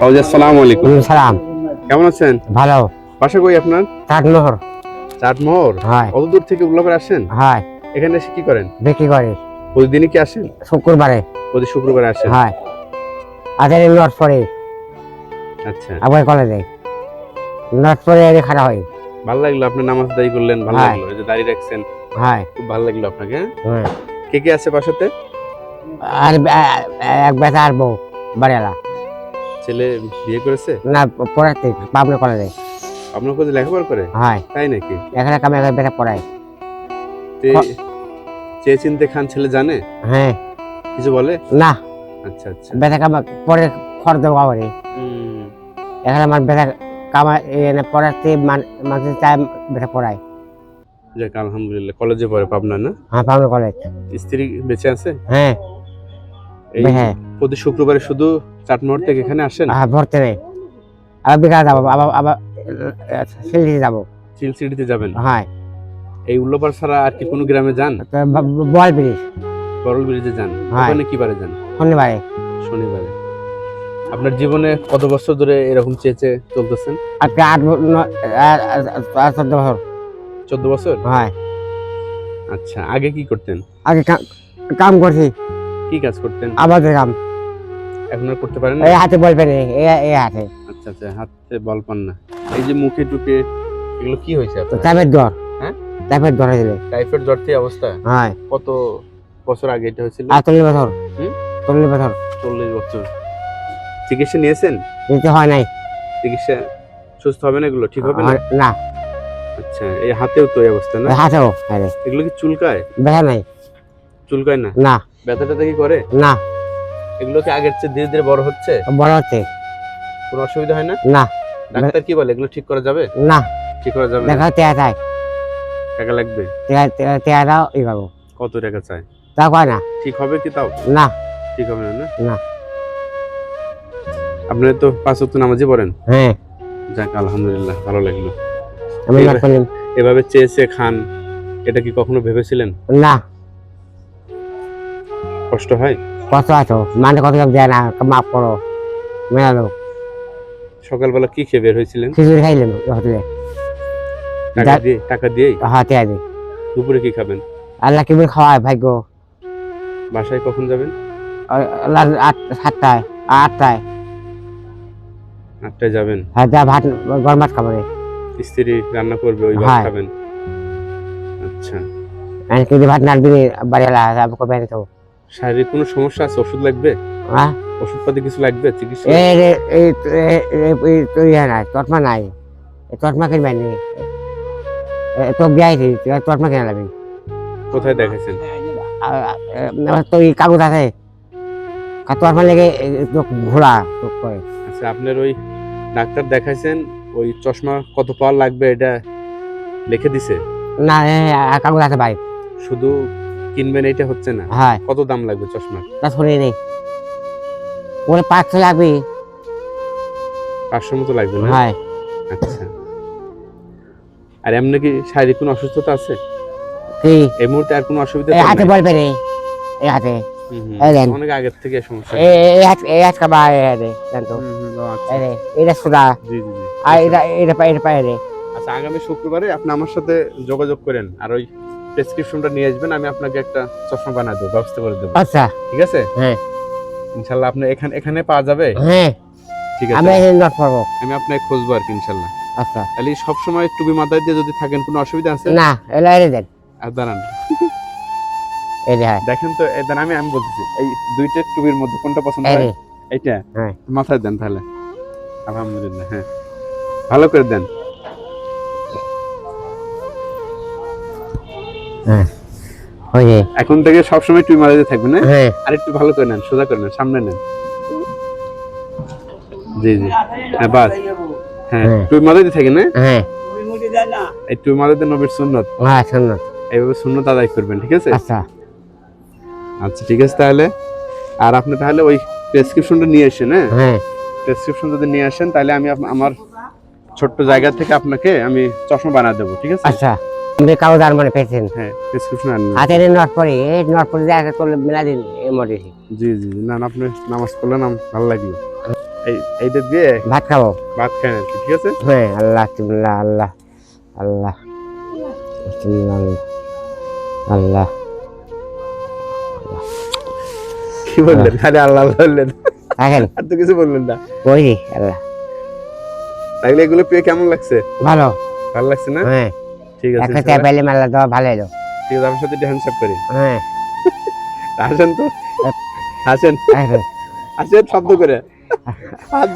বাবুজি আসসালামু আলাইকুম। সালাম। কেমন আছেন? ভালো। বাসা কই আপনার? চাটমোহর। চাটমোহর? হয়। কত দূর থেকে উল্লাপের আসেন? হয়। এখানে এসে কি করেন? বিক্রি করি। প্রতিদিনই কি আসেন? শুক্রবারে। প্রতি শুক্রবার আসেন? হয়। আধারে নট পরে আচ্ছা। আবার কলেজে। নট পরে এনে খারাপ হয়। ভালো লাগল আপনি নামাজ দায়ী করলেন ভালো। লাগল। এই যে দাঁড়িয়ে রাখছেন হয়। খুব ভালো লাগল আপনাকে হ্যাঁ? কে কে আছে বাসাতে? আর এক বেটা আর বউ বাড়িওয়ালা। ছেলে বিয়ে করেছে? না পড়াতে পাবনা কলেজে আপনার কাছে লেখাপড়া করে? হয়। তাই নাকি? এখানে কামে এক বেটা পড়ায়। চেয়ে চিনতে খান ছেলে জানে? হ্যাঁ। কিছু বলে? না। আচ্ছা আচ্ছা। বেটা কামা পরে খড় দেবো হুম, এখানে আমার বেটা কামা এনে পড়াতে মানুষের চায় বেটা পড়ায়। যাক আলহামদুলিল্লাহ। কলেজে পড়ে পাবনা না? হ্যাঁ পাবনা কলেজ। স্ত্রী বেঁচে আছে? হ্যাঁ। হ্যাঁ। প্রতি শুক্রবারে শুধু চাটমোহর থেকে এখানে আসেন? হ্যাঁ ভরতে নেই আবার বিকালে যাব আবার আবার শিলিগুড়ি যাব। চিলসিটিতে যাবেন? হ্যাঁ। এই উল্লোপার ছাড়া আর কি কোনো গ্রামে যান? বল ব্রিজ। বরল ব্রিজে যান? হ্যাঁ। ওখানে কি বারে যান? শনিবারে। শনিবারে। আপনার জীবনে কত বছর ধরে এরকম চেয়েছে চলতেছেন? আজকে আট চোদ্দ বছর। চোদ্দ বছর? হয়। আচ্ছা আগে কি করতেন? আগে কা- কাম করছি। কি কাজ করতেন? আবাদের কাম। এখন করতে পারেন এই হাতে বল পেনে এই হাতে। আচ্ছা আচ্ছা হাতে বল পান না। এই যে মুখে টুকে এগুলো কি হয়েছে আপনার? চাপের জ্বর। হ্যাঁ? চাপের জ্বর হয়েছিল। টাইফয়েড জ্বর থেকে অবস্থা? হয়। কত বছর আগে এটা হয়েছিল? আর চল্লিশ বছর? চল্লিশ বছর। চল্লিশ বছর। চিকিৎসা নিয়েছেন? দিতে হয় নাই। চিকিৎসা সুস্থ হবে না এগুলো? ঠিক হবে না? না। আচ্ছা এই হাতেও তো এই অবস্থা না? হাতেও এগুলো কি চুলকায়? ব্যথা নাই। চুলকায় না? না। ব্যথা ট্যাথা কি করে? না। এগুলো কি আগের চেয়ে ধীরে ধীরে বড় হচ্ছে? বড় হচ্ছে। কোনো অসুবিধা হয় না? না। ডাক্তার কি বলে? এগুলো ঠিক করা যাবে? না। ঠিক করা যাবে দেখা তেয়া চাই। টাকা লাগবে? তেয়া দাও ই করব কত টাকা চাই? তা কয় না। ঠিক হবে কি তাও? না। ঠিক হবে না না। আপনি তো পাঁচ ওয়াক্ত নামাজই পড়েন? হ্যাঁ। যাক আলহামদুলিল্লাহ ভালো লাগল। আমি এই- করলাম এভাবে চেয়ে চেয়ে খান এটা কি কখনো ভেবেছিলেন? না। কষ্ট হয়? কত আছো? মানে কত সব দেয় না মাফ করো। মেলালো সকালবেলা কি খেয়ে বের হয়েছিলেন? খিচুড়ি খাইলাম হোটেলে। টাকা দিয়ে টাকা দিয়েই? হ্যাঁ তেয়া দিই দুপুরে কি খাবেন? আল্লাহ কেমন খাওয়ায় ভাগ্য। বাসায় কখন যাবেন? সাতটায় আটটায়। আটটায় যাবেন? হ্যাঁ যা ভাত গরম ভাত খাব স্ত্রী রান্না করবে ওই ভাত হ্যাঁ। খাবেন। আচ্ছা। আমি কিন্তু ভাত না দিলে বাড়ি এলা যাব কবে তো শারীরিক কোনো সমস্যা আছে? ওষুধ লাগবে? হ্যাঁ। ওষুধপাতি কিছু লাগবে? চিকিৎসা? নাই তটমা নাই। এই তটমা কিনবাই নি? তো বিয়াই দি কিনা লাগবে কোথায় দেখাইছেন? তো এই কাগজ আছে। তটমা লেগে ঘোরা করে আচ্ছা আপনার ওই ডাক্তার দেখাইছেন ওই চশমা কত পাওয়ার লাগবে এটা লিখে দিছে? না কাগজ আছে ভাই। শুধু কিনবেন এটা হচ্ছে না। হ্যাঁ। কত দাম লাগবে চশমা তা শুনি নেই ওরে পাঁচশো লাগবে। পাঁচশোর মতো লাগবে না? হ্যাঁ। আচ্ছা। আর এমনি কি শারীরিক কোনো অসুস্থতা আছে? কি? এই মুহূর্তে আর কোনো অসুবিধা এই হাতে বল পেরে। এই হাতে। অনেক আগের থেকে সমস্যা। এই হাত এই হাত। কাবা এই জানতো আচ্ছা। এটা সুদা জি জি জি। আর এটা এটা পায়ে এটা পায়ে আচ্ছা আগামী শুক্রবারে আপনি আমার সাথে যোগাযোগ করেন। আর ওই প্রেসক্রিপশনটা নিয়ে আসবেন আমি আপনাকে একটা চশমা বানাই দেবো ব্যবস্থা করে দেবো। আচ্ছা। ঠিক আছে? হ্যাঁ। ইনশাল্লাহ আপনি এখানে এখানে পাওয়া যাবে? হ্যাঁ। ঠিক আছে। এই নোট পড়ব আমি আপনাকে খুঁজবো আর কি ইনশাল্লাহ। আচ্ছা। তাহলে সব সময় টুপি মাথায় দিয়ে যদি থাকেন কোনো অসুবিধা আছে? না এলা এরে দেন। আর দাঁড়ান। হ্যাঁ। দেখেন তো এই দাঁড়ান আমি আমি বলতেছি এই দুইটা টুপির মধ্যে কোনটা পছন্দ হয়? এইটা? হ্যাঁ। মাথায় দেন তাহলে। আলহামদুলিল্লাহ হ্যাঁ। ভালো করে দেন। ওই এখন থেকে সবসময় মাথায় থাকবেন হ্যাঁ হ্যাঁ। আর একটু ভালো করে নেন সোজা করে নেন সামনে নেন। জি জি। হ্যাঁ বাস। হ্যাঁ হ্যাঁ। থাকেন হ্যাঁ হ্যাঁ। এই মাথায় নবীর সুন্নত। হ্যাঁ এইভাবে সুন্নত আদায় করবেন ঠিক আছে? আচ্ছা। আচ্ছা ঠিক আছে তাহলে। আর আপনি তাহলে ওই প্রেসক্রিপশনটা নিয়ে আসেন হ্যাঁ? হ্যাঁ। প্রেসক্রিপশন যদি নিয়ে আসেন তাহলে আমি আমার ছোট্ট জায়গা থেকে আপনাকে আমি চশমা বানিয়ে দেবো ঠিক আছে? আচ্ছা। কাগজ আর মনে পেয়েছেন। হ্যাঁ প্রেসক্রিপশন আনবেন হাতে নোট এই নোট পড়ে একটা তোলে মেলা দিন এই মরে জি জি। না আপনি নামাজ পড়লেন আম- ভালো লাগল। এই এইটা দিয়ে ভাত খাব? ভাত খান আর ঠিক আছে? হ্যাঁ আল্লাহ তুমলা আল্লাহ আল্লাহ আল্লাহ। কি বললেন? খালি আল্লাহ বললেন। দেখেন আর তো কিছু বললেন না। ওই আল্লাহ। তাইলে এগুলো পেয়ে কেমন লাগছে? ভালো। ভালো লাগছে না? হ্যাঁ। ঠিক আছে একটা চাপাইলে মারলে দেওয়া ভালো হলো ঠিক আছে আমার সাথে একটু হ্যান্ডশেক করি। হ্যাঁ। আসেন তো। আসেন। আসেন শব্দ করে। হাত